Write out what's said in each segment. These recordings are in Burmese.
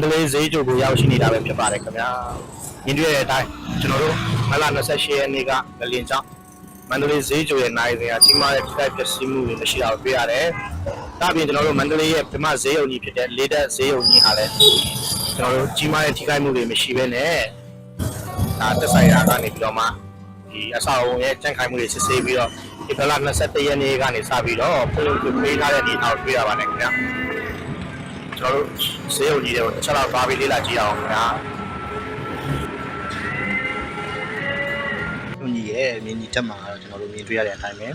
န္တလေးဈေးကျုပ်ကိုရောက်ရှိနေတာပဲဖြစ်ပါတယ်ခင်ဗျာညီတွေ့တဲ့အတိုင်းကျွန်တော်တို့မလ28ရက်နေ့ကငလင်ကြောင့်မန္တလေးဈေးကျုပ်ရဲ့နိုင်စဉ်ကကြီးမားတဲ့တိုက်ပျက်စီးမှုတွေမရှိတာကိုတွေ့ရတယ်ဒါအပြင်ကျွန်တော်တို့မန္တလေးရဲ့ပြမဈေးရုံကြီးဖြစ်တဲ့လေးတက်ဈေးရုံကြီးဟာလည်းကျွန်တော်တို့ကြီးမားတဲ့ထိခိုက်မှုတွေမရှိဘဲနဲ့ဒါတက်ဆိုင်ရာကနေပြီးတော့မှဒီအဆောက်အုံရဲ့ကြန့်ခိုင်မှုတွေစစ်ဆေးပြီးတော့ဒီဖလ21ရက်နေ့ကနေစပြီးတော့ပုံမှန်ပေးထားတဲ့ဒီအောက်တွေ့ရပါတယ်ခင်ဗျာ ကျွန်တော်တို့ဈေးရုံကြီးတွေကိုတစ်ချက်တော့သွားပြီးလေ့လာကြည့်အောင်ခင်ဗျာညကြီးရဲ့မြင်းကြီးတက်မှာတော့ကျွန်တော်တို့မြင်တွေ့ရတဲ့အတိုင်းပဲ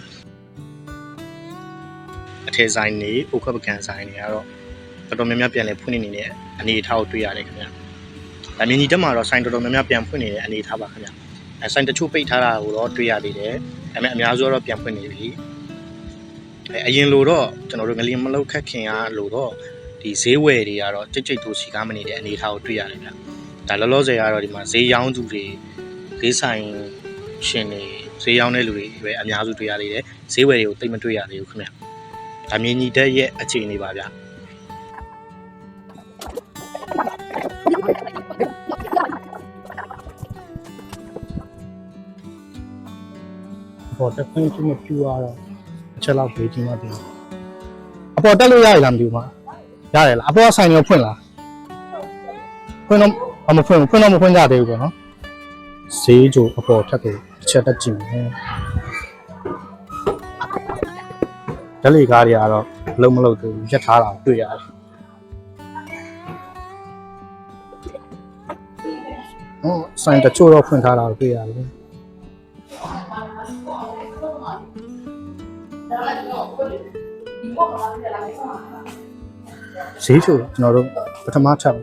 အထည်ဆိုင်တွေဥက္ကပကံဆိုင်တွေကတော့တော်တော်များများပြန်လည်ဖွင့်နေနေတဲ့အနေအထားကိုတွေ့ရတယ်ခင်ဗျာ။ဒါမြင်းကြီးတက်မှာတော့ဆိုင်တော်တော်များများပြန်ဖွင့်နေတဲ့အနေအထားပါခင်ဗျာ။အဲဆိုင်တချို့ပိတ်ထားတာကိုတော့တွေ့ရသေးတယ်။ဒါပေမဲ့အများစုကတော့ပြန်ဖွင့်နေပြီ။အဲအရင်လိုတော့ကျွန်တော်တို့ငလျင်မလောက်ခက်ခင်ကလိုတော့ ဒီဈေးဝယ်တွေကတော့ကြိတ်ကြိတ်တို့စီကားမနေတဲ့အနေအထားကိုတွေ့ရတယ်ဗျ။ဒါလောလောဆယ်ကတော့ဒီမှာဈေးရောင်းသူတွေဈေးဆိုင်ရှင်တွေဈေးရောင်းတဲ့လူတွေပဲအများစုတွေ့ရသေးတယ်။ဈေးဝယ်တွေကိုတိတ်မတွေ့ရသေးဘူးခင်ဗျ။ဒါမြင်းကြီးတက်ရဲ့အခြေအနေပါဗျ။အပေါ်တက်ခွင့်ချင်းမပြူရတော့အချက်လောက်ပေးခြင်းမတင်ဘူးအပေါ်တက်လို့ရရလားမသိဘူးမ ရတယ်လားအပေါ်ဆိုင်ရောဖွင့်လားဖွင့်တော့အမဖွင့်ဘူးဖွင့်တော့မဖွင့်ကြသေးဘူးပေါ့နော်ဈေးကြိုအပေါ်ထက်ကိုတစ်ချက်တက်ကြည့်မယ်ဓလေကားတွေကတော့လုံးမလုံးသေးဘူးရက်ထားတာတွေ့ရတယ်ဟောဆိုင်တချို့တော့ဖွင့်ထားတာကိုတွေ့ရတယ် ဈေးချိုကျွန်တော်တို့ပထမထပ်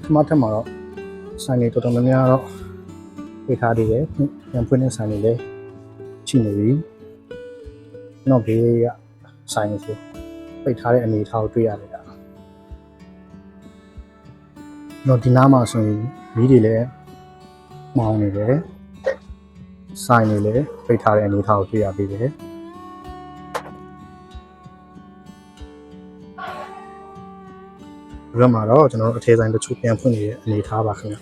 ပထမထပ်မှာတော့ဆိုင်တွေတော်တော်များများတော့ပိတ်ထားသေးတယ်ပြန်ဖွင့်တဲ့ဆိုင်တွေလည်းရှိနေပြီနောက်ဘေးကဆိုင်တွေဆိုပိတ်ထားတဲ့အနေအထားကိုတွေ့ရတယ်ဗျာတော့ဒီနားမှာဆိုရင်မီးတွေလည်းမောင်းနေတယ်ဆိုင်တွေလည်းပိတ်ထားတဲ့အနေအထားကိုတွေ့ရပြီတယ် ဒီဘက်မှာတော့ကျွန်တော်တို့အထည်ဆိုင်တချို့ပြန်ဖွင့်နေတဲ့အနေအထားပါခင်ဗျ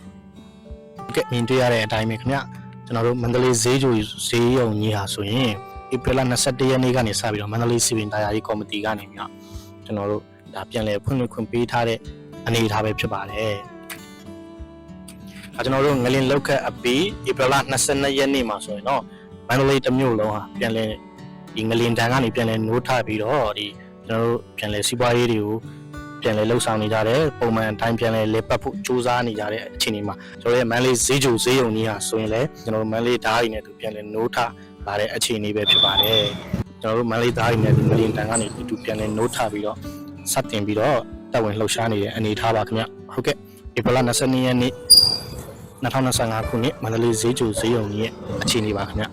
ကဲမြင်တွေ့ရတဲ့အတိုင်းပဲခင်ဗျကျွန်တော်တို့မန္တလေးဈေးကြိုဈေးရုံကြီးဟာဆိုရင်ဧပြီလ21ရက်နေ့ကနေစပြီးတော့မန္တလေးစီပင်တရားရေးကော်မတီကနေပြီးတော့ကျွန်တော်တို့ဒါပြန်လည်ဖွင့်လှစ်ခွင့်ပေးထားတဲ့အနေအထားပဲဖြစ်ပါတယ်အဲကျွန်တော်တို့ငလင်လောက်ခတ်အပီဧပြီလ22ရက်နေ့မှာဆိုရင်တော့မန္တလေးတစ်မြို့လုံးဟာပြန်လည်ဒီငလင်တန်ကနေပြန်လည်နိုးထပြီးတော့ဒီကျွန်တော်တို့ပြန်လည်စီးပွားရေးတွေကို ပြန်လဲလှုပ်ဆောင်နေကြတယ်ပုံမှန်အတိုင်းပြန်လဲလေပတ်ဖို့ကြိုးစားနေကြတဲ့အခြေအနေမှာကျွန်တော်ရဲ့မန်လေးဈေးကြိုဈေးရုံကြီးဟာဆိုရင်လည်းကျွန်တော်တို့မန်လေးဓာတ်ရီနဲ့သူပြန်လဲနိုးထလာတဲ့အခြေအနေပဲဖြစ်ပါတယ်ကျွန်တော်တို့မန်လေးဓာတ်ရီနဲ့ဒီမလင်တန်ကနေသူပြန်လဲနိုးထပြီးတော့စတင်ပြီးတော့တက်ဝင်လှုပ်ရှားနေတဲ့အနေအထားပါခင်ဗျဟုတ်ကဲ့ဧပြီလ22ရက်နေ့2025ခုနှစ်မန္တလေးဈေးကြိုဈေးရုံကြီးရဲ့အခြေအနေပါခင်ဗျ